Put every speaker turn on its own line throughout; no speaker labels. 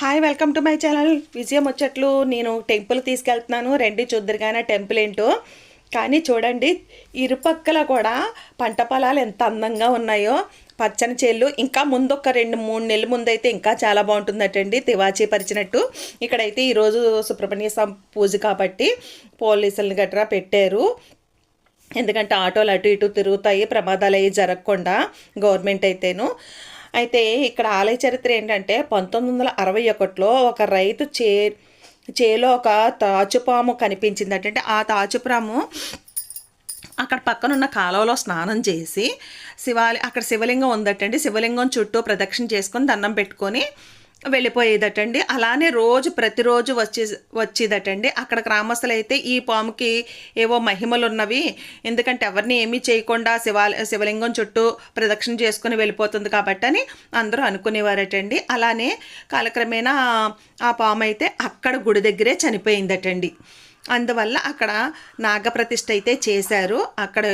Hi welcome to my channel విజయం వచ్చట్లు నేను టెంపుల్ తీసుకెళ్తున్నాను. రెండు చూద్దరు టెంపుల్ ఏంటో. కానీ చూడండి ఇరుపక్కల కూడా పంట పొలాలు ఎంత అందంగా ఉన్నాయో. పచ్చని చేళ్ళు ఇంకా ముందు ఒక రెండు మూడు నెలల ముందు అయితే ఇంకా చాలా బాగుంటుందటండి తివాచీ పరిచినట్టు. ఇక్కడైతే ఈరోజు సుబ్రహ్మణ్య స్వామి పూజ కాబట్టి పోలీసులను గట్రా పెట్టారు. ఎందుకంటే ఆటోలు అటు ఇటు తిరుగుతాయి ప్రమాదాలు అవి జరగకుండా గవర్నమెంట్ అయితేను. అయితే ఇక్కడ ఆలయ చరిత్ర ఏంటంటే పంతొమ్మిది వందల అరవై ఒకటిలో ఒక రైతు చే చేలో ఒక తాచుపాము కనిపించింది అంటే ఆ తాచుపాము అక్కడ పక్కన ఉన్న కాలువలో స్నానం చేసి శివాలి అక్కడ శివలింగం ఉందటండి. శివలింగం చుట్టూ ప్రదక్షిణ చేసుకొని దండం పెట్టుకొని వెళ్ళిపోయేదటండి. అలానే రోజు ప్రతిరోజు వచ్చే వచ్చేదటండి. అక్కడ గ్రామస్తులు అయితే ఈ పాముకి ఏవో మహిమలు ఉన్నవి ఎందుకంటే ఎవరిని ఏమీ చేయకుండా శివ శివలింగం చుట్టూ ప్రదక్షిణ చేసుకుని వెళ్ళిపోతుంది కాబట్టి అని అందరూ అనుకునేవారటండి. అలానే కాలక్రమేణా ఆ పాము అయితే అక్కడ గుడి దగ్గరే చనిపోయిందటండి. అందువల్ల అక్కడ నాగప్రతిష్ఠ అయితే చేశారు. అక్కడ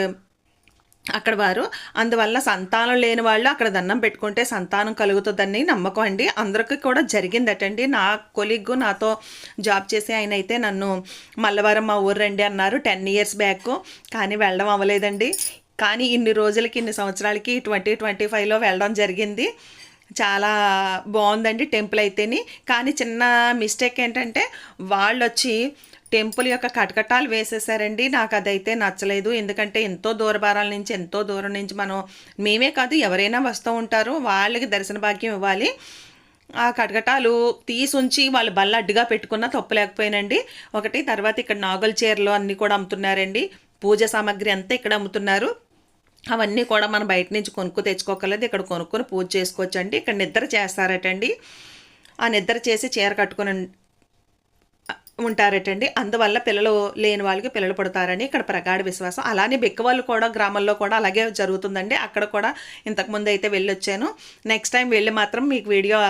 అక్కడ వారు అందువల్ల సంతానం లేని వాళ్ళు అక్కడ దండం పెట్టుకుంటే సంతానం కలుగుతుందని నమ్మకం అండి. అందరికీ కూడా జరిగిందటండి. నా కొలిగ్గు నాతో జాబ్ చేసే ఆయన అయితే నన్ను మల్లవారం మా ఊరు రండి అన్నారు టెన్ ఇయర్స్ బ్యాక్. కానీ వెళ్ళడం అవ్వలేదండి. కానీ ఇన్ని రోజులకి ఇన్ని సంవత్సరాలకి ట్వంటీ ట్వంటీ ఫైవ్లో వెళ్ళడం జరిగింది. చాలా బాగుందండి టెంపుల్ అయితేని. కానీ చిన్న మిస్టేక్ ఏంటంటే వాళ్ళు వచ్చి టెంపుల్ యొక్క కటకటాలు వేసేసారండి. నాకు అదైతే నచ్చలేదు. ఎందుకంటే ఎంతో దూరభారాల నుంచి ఎంతో దూరం నుంచి మనం మేమే కాదు ఎవరైనా వస్తూ ఉంటారు. వాళ్ళకి దర్శన భాగ్యం ఇవ్వాలి. ఆ కటకటాలు తీసుంచి వాళ్ళు బల్ల అడ్డుగా పెట్టుకున్న తప్పలేకపోయినండి ఒకటి తర్వాత ఇక్కడ నాగుల చీరలు అన్నీ కూడా అమ్ముతున్నారండి. పూజ సామాగ్రి అంతా ఇక్కడ అమ్ముతున్నారు. అవన్నీ కూడా మనం బయట నుంచి కొనుక్కు తెచ్చుకోకలేదు ఇక్కడ కొనుక్కొని పూజ చేసుకోవచ్చు అండి ఇక్కడ నిద్ర చేస్తారటండి. ఆ నిద్ర చేసి చీర కట్టుకుని ఉంటారటండి. అందువల్ల పిల్లలు లేని వాళ్ళకి పిల్లలు పుడతారని ఇక్కడ ప్రగాఢ విశ్వాసం. అలానే బెక్కవాళ్ళు కూడా గ్రామంలో కూడా అలాగే జరుగుతుందండి. అక్కడ కూడా ఇంతకుముందు అయితే వెళ్ళొచ్చాను. నెక్స్ట్ టైం వెళ్ళి మాత్రం మీకు వీడియో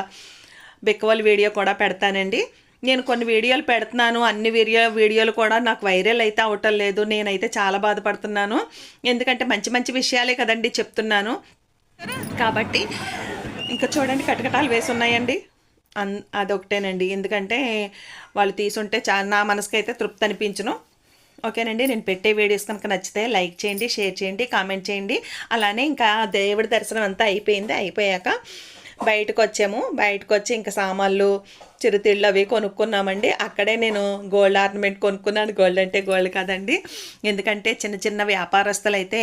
బెక్కవాళ్ళ వీడియో కూడా పెడతానండి. నేను కొన్ని వీడియోలు పెడుతున్నాను. అన్ని వీడియో వీడియోలు కూడా నాకు వైరల్ అయితే అవటం లేదు. నేనైతే చాలా బాధపడుతున్నాను. ఎందుకంటే మంచి మంచి విషయాలే కదండి చెప్తున్నాను. కాబట్టి ఇంకా చూడండి కటకటాలు వేసి ఉన్నాయండి. అన్ అదొకటేనండి ఎందుకంటే వాళ్ళు తీసుంటే చా నా మనసుకైతే అయితే తృప్తి అనిపించను ఓకేనండి? నేను పెట్టే వీడియోస్ కనుక నచ్చితే లైక్ చేయండి షేర్ చేయండి కామెంట్ చేయండి. అలానే ఇంకా దేవుడి దర్శనం అంతా అయిపోయింది. అయిపోయాక బయటకు వచ్చాము బయటకు వచ్చి ఇంకా సామాన్లు చిరుతిళ్ళు అవి కొనుక్కున్నామండి. అక్కడే నేను గోల్డ్ ఆర్నమెంట్ కొనుక్కున్నాను. గోల్డ్ అంటే గోల్డ్ కాదండి. ఎందుకంటే చిన్న చిన్న వ్యాపారస్తులు అయితే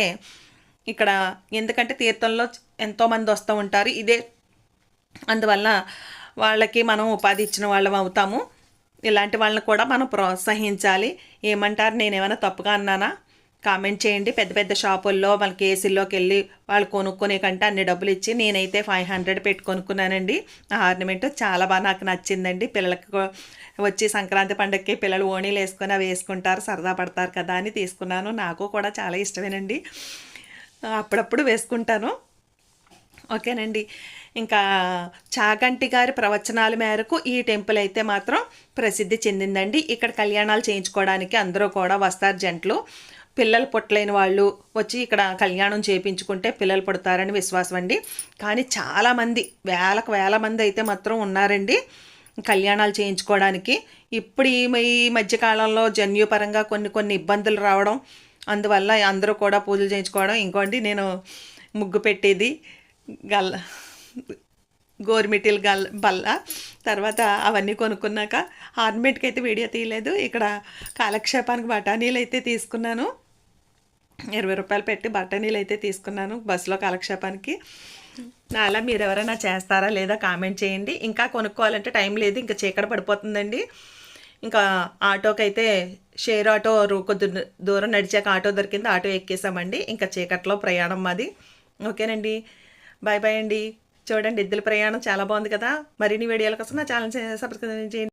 ఇక్కడ ఎందుకంటే తీర్థంలో ఎంతోమంది వస్తూ ఉంటారు. ఇదే అందువల్ల వాళ్ళకి మనం ఉపాధి ఇచ్చిన వాళ్ళం అవుతాము. ఇలాంటి వాళ్ళని కూడా మనం ప్రోత్సహించాలి. ఏమంటారు? నేను ఏమైనా తప్పుగా అన్నానా? కామెంట్ చేయండి. పెద్ద పెద్ద షాపుల్లో వాళ్ళకి ఏసీల్లోకి వెళ్ళి వాళ్ళు కొనుక్కునే కంటే అన్ని డబ్బులు ఇచ్చి నేనైతే ఫైవ్ హండ్రెడ్ పెట్టి కొనుక్కున్నానండి. ఆ ఆర్నమెంట్ చాలా బాగా నాకు నచ్చిందండి. పిల్లలకు వచ్చి సంక్రాంతి పండగకి పిల్లలు ఓణీలు వేసుకొని అవి వేసుకుంటారు సరదా పడతారు కదా అని తీసుకున్నాను. నాకు కూడా చాలా ఇష్టమేనండి. అప్పుడప్పుడు వేసుకుంటాను. ఓకేనండి. ఇంకా చాగంటి గారి ప్రవచనాల మేరకు ఈ టెంపుల్ అయితే మాత్రం ప్రసిద్ధి చెందిందండి. ఇక్కడ కళ్యాణాలు చేయించుకోవడానికి అందరూ కూడా వస్తారు జంటలు. పిల్లలు పుట్టలేని వాళ్ళు వచ్చి ఇక్కడ కళ్యాణం చేయించుకుంటే పిల్లలు పుడతారని విశ్వాసం అండి. కానీ చాలామంది వేలకు వేల మంది అయితే మాత్రం ఉన్నారండి కళ్యాణాలు చేయించుకోవడానికి. ఇప్పుడు ఈ ఈ మధ్యకాలంలో జన్యుపరంగా కొన్ని కొన్ని ఇబ్బందులు రావడం అందువల్ల అందరూ కూడా పూజలు చేయించుకోవడం. ఇంకోటి నేను ముగ్గు పెట్టేది గల్ గోర్మిటిల్ గల్ బల్ల. తర్వాత అవన్నీ కొనుక్కున్నాక ఆర్నమెంట్కి అయితే వీడియో తీయలేదు. ఇక్కడ కాలక్షేపానికి బఠానీలు అయితే తీసుకున్నాను. ఇరవై రూపాయలు పెట్టి బఠానీలు అయితే తీసుకున్నాను బస్సులో కాలక్షేపానికి. అలా మీరు ఎవరైనా చేస్తారా లేదా కామెంట్ చేయండి. ఇంకా కొనుక్కోవాలంటే టైం లేదు ఇంకా చీకట పడిపోతుందండి. ఇంకా ఆటోకి అయితే షేర్ ఆటో కొద్ది దూరం నడిచాక ఆటో దొరికింది ఆటో ఎక్కేసామండి. ఇంకా చీకట్లో ప్రయాణం మాది. ఓకేనండి. బాయ్ బాయ్ అండి. చూడండి ఎద్దుల ప్రయాణం చాలా బాగుంది కదా. మరిన్ని వీడియోల కోసం నా ఛానల్ సబ్స్క్రైబ్ చేయండి.